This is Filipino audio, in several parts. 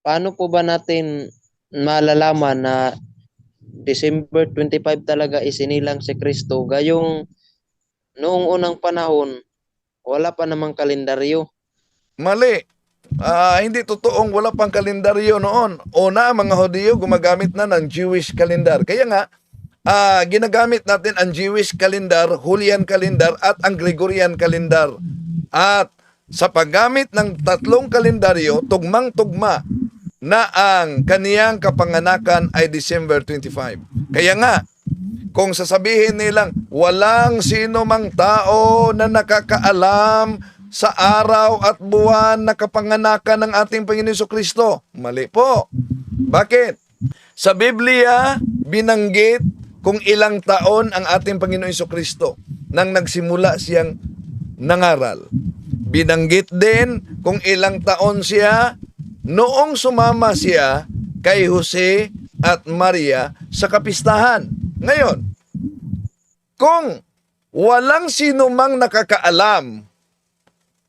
paano po ba natin malalaman na December 25 talaga isinilang si Kristo gayong noong unang panahon wala pa namang kalendaryo. Mali. Ah, hindi totoong wala pang kalendaryo noon. Una, mga Hudyo gumagamit na ng Jewish calendar. Kaya nga, ah, ginagamit natin ang Jewish calendar, Julian calendar at ang Gregorian calendar. At sa paggamit ng tatlong kalendaryo, tugmang-tugma na ang kaniyang kapanganakan ay December 25. Kaya nga, kung sasabihin nilang walang sino mang tao na nakakaalam sa araw at buwan na kapanganakan ng ating Panginoon Kristo. Mali po. Bakit? Sa Biblia, binanggit kung ilang taon ang ating Panginoon Kristo nang nagsimula siyang nangaral. Binanggit din kung ilang taon siya noong sumama siya kay Jose at Maria sa kapistahan. Ngayon, kung walang sino mang nakakaalam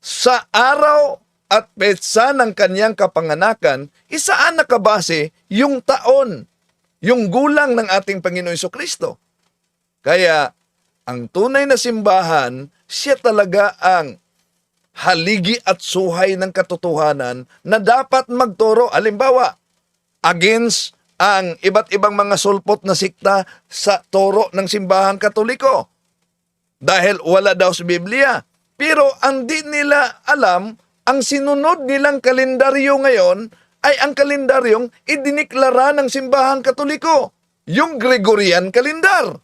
sa araw at petsa ng kanyang kapanganakan, isaan nakabase yung taon, yung gulang ng ating Panginoon Kristo. Kaya, ang tunay na simbahan, siya talaga ang haligi at suhay ng katotohanan na dapat magturo. Alimbawa, against ang iba't ibang mga sulpot na sikta sa toro ng simbahang katoliko. Dahil wala daw sa Biblia. Pero ang di nila alam, ang sinunod nilang kalendaryo ngayon ay ang kalendaryong idiniklara ng simbahang katoliko. Yung Gregorian calendar.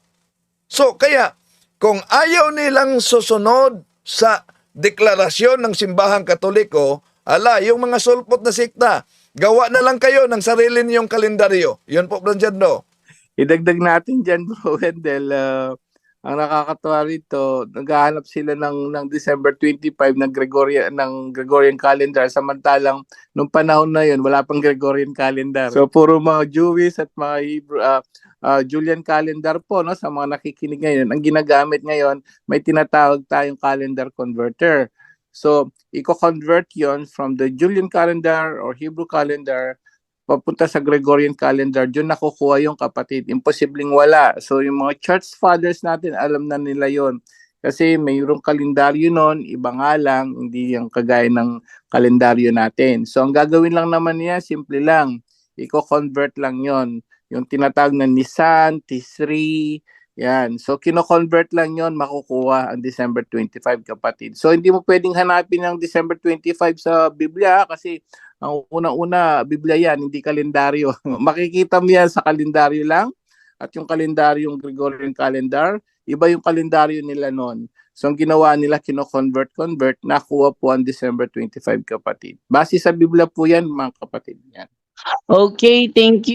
So kaya, kung ayaw nilang susunod sa deklarasyon ng simbahang katoliko, ala, yung mga sulpot na sikta, gawa na lang kayo ng sarili niyong kalendaryo. Yun po, Branjando. Idagdag natin dyan, bro, Wendell. Uh, ang nakakatawa rito, naghahanap sila ng ng December 25 ng Gregorian ng Gregorian calendar samantalang nung panahon na 'yon wala pang Gregorian calendar. So puro mga Jewish at mga Hebrew uh, uh, Julian calendar po no sa mga nakikinig ngayon. Ang ginagamit ngayon, may tinatawag tayong calendar converter. So, i-convert 'yon from the Julian calendar or Hebrew calendar papunta sa Gregorian calendar, doon nakukuha yung kapatid. Imposibleng wala. So yung mga church fathers natin, alam na nila yon Kasi mayroong kalendaryo noon, iba nga lang, hindi yung kagaya ng kalendaryo natin. So ang gagawin lang naman niya, simple lang. Iko-convert lang yon Yung tinatawag na Nisan, Tisri, yan. So, kino-convert lang yon makukuha ang December 25, kapatid. So, hindi mo pwedeng hanapin ang December 25 sa Biblia kasi ang unang-una, Biblia yan, hindi kalendaryo. Makikita mo yan sa kalendaryo lang at yung kalendaryong Gregorian calendar, iba yung kalendaryo nila noon. So, ang ginawa nila, kino-convert-convert, nakuha po ang December 25, kapatid. Base sa Biblia po yan, mga kapatid. Yan. Okay, thank you.